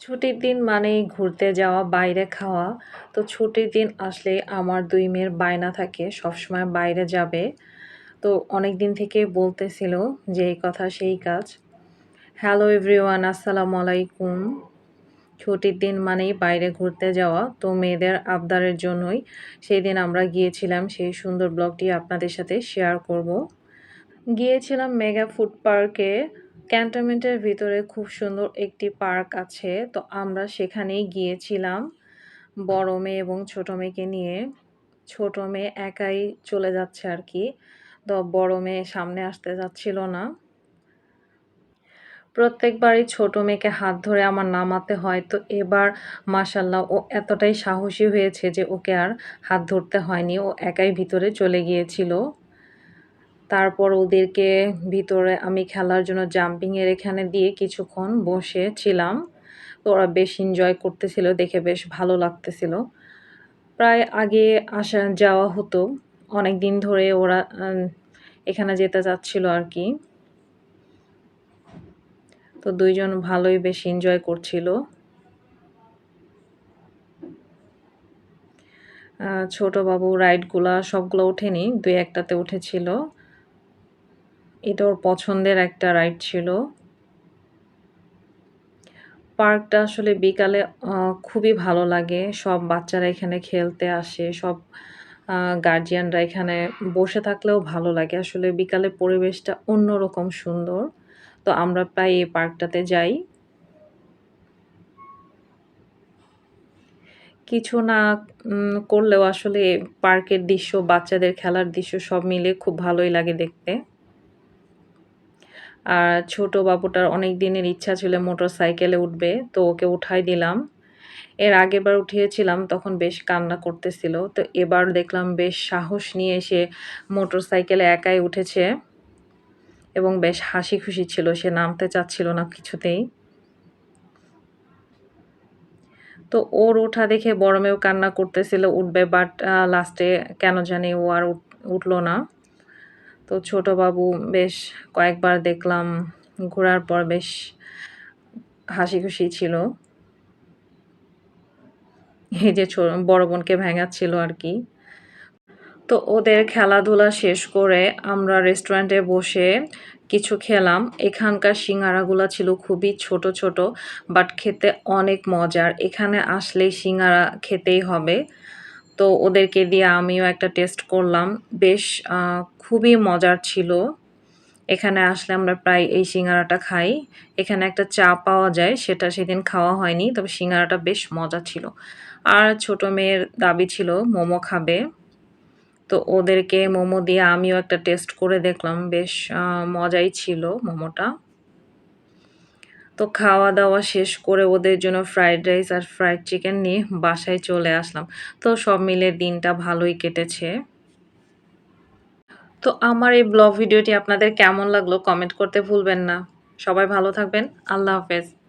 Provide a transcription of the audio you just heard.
ছুটির দিন মানেই ঘুরতে যাওয়া, বাইরে খাওয়া। তো ছুটির দিন আসলে আমার দুই মেয়ের বায়না থাকে সবসময় বাইরে যাবে। তো অনেক দিন থেকেই বলতেছিল যে এই কথা সেই কাজ। হ্যালো এভরিওয়ান আসসালামু আলাইকুম। ছুটির দিন মানেই বাইরে ঘুরতে যাওয়া। তো মেয়েদের আবদারের জন্যই সেই দিন আমরা গিয়েছিলাম। সেই সুন্দর ব্লগটি আপনাদের সাথে শেয়ার করব। গিয়েছিলাম মেগা ফুড পার্কে। ক্যান্টনমেন্টের ভিতরে খুব সুন্দর একটি পার্ক আছে। তো আমরা সেখানেই গিয়েছিলাম বড় মেয়ে এবং ছোট মেয়েকে নিয়ে। ছোট মেয়ে একাই চলে যাচ্ছে আর কি। তো বড় মেয়ে সামনে আসতে যাচ্ছিল না। প্রত্যেকবারই ছোট মেয়েকে হাত ধরে আমার নামাতে হয়। তো এবার মাশাল্লাহ ও এতটাই সাহসী হয়েছে যে ওকে আর হাত ধরতে হয়নি। ও একাই ভিতরে চলে গিয়েছিল। তারপর ওদেরকে ভিতরে আমি খেলার জন্য জাম্পিং এর এখানে দিয়ে কিছুক্ষণ বসেছিলাম। তো ওরা বেশ এনজয় করতেছিল, দেখে বেশ ভালো লাগতেছিল। প্রায় আগে আসা যাওয়া হতো। অনেক দিন ধরে ওরা এখানে যেতে চাচ্ছিল আর কি। তো দুইজন ভালোই বেশ এনজয় করছিল। ছোট বাবু রাইডগুলা সবগুলো ওঠেনি। ২-১ টাতে উঠেছিল। এটা ওর পছন্দের একটা রাইড ছিল। পার্কটা আসলে বিকালে খুবই ভালো লাগে। সব বাচ্চারা এখানে খেলতে আসে। সব আ গার্ডিয়ানরা এখানে বসে থাকলেও ভালো লাগে। আসলে বিকালের পরিবেশটা অন্যরকম সুন্দর। তো আমরা প্রায় এই পার্কটাতে যাই। কিছু না করলেও আসলে পার্কের দৃশ্য, বাচ্চাদের খেলার দৃশ্য সব মিলে খুব ভালোই লাগে দেখতে। আর ছোট বাবুটার অনেক দিনের ইচ্ছা ছিল মোটরসাইকেলে উঠবে। তো ওকে উঠাই দিলাম। এর আগেরবার উঠিয়েছিলাম, তখন বেশ কান্না করতেছিল। তো এবার দেখলাম বেশ সাহস নিয়ে সে মোটরসাইকেলে একাই উঠেছে। এবং বেশ হাসি খুশি ছিল। সে নামতে চাচ্ছিল না কিছুতেই। তো ওর ওঠা দেখে বড় মেয়েও কান্না করতেছিল, উঠবে বাট লাস্টে কেন জানি ও আর উঠ, উঠল না। তো ছোট বাবু বেশ কয়েকবার দেখলাম ঘোরার পর বেশ হাসি খুশি ছিল। এই যে বড় বোনকে ভেঙাচ্ছিল আর কি। তো ওদের খেলাধুলা শেষ করে আমরা রেস্টুরেন্টে বসে কিছু খেলাম। এখানকার সিঙ্গারাগুলা ছিল খুবই ছোট, ছোট বাট খেতে অনেক মজার। এখানে আসলেই সিঙ্গারা খেতেই হবে। তো ওদেরকে দিয়ে আমিও একটা টেস্ট করলাম। বেশ খুবই মজার ছিল। এখানে আসলে আমরা প্রায় এই সিঙ্গারাটা খাই। এখানে একটা চা পাওয়া যায়, সেটা সেদিন খাওয়া হয়নি। তবে সিঙ্গারাটা বেশ মজা ছিল। আর ছোট মেয়ের দাবি ছিল, মোমো খাবে। তো ওদেরকে মোমো দিয়ে আমিও একটা টেস্ট করে দেখলাম। বেশ মজাই ছিল মোমোটা। তো খাওয়া-দাওয়া শেষ করে ওদের জন্য ফ্রাইড রাইস আর ফ্রাইড চিকেন নিয়ে বাসায় চলে আসলাম। তো সব মিলে দিনটা ভালোই কেটেছে। তো আমার এই ব্লগ ভিডিওটি আপনাদের কেমন লাগল কমেন্ট করতে ভুলবেন না। সবাই ভালো থাকবেন। আল্লাহ হাফেজ।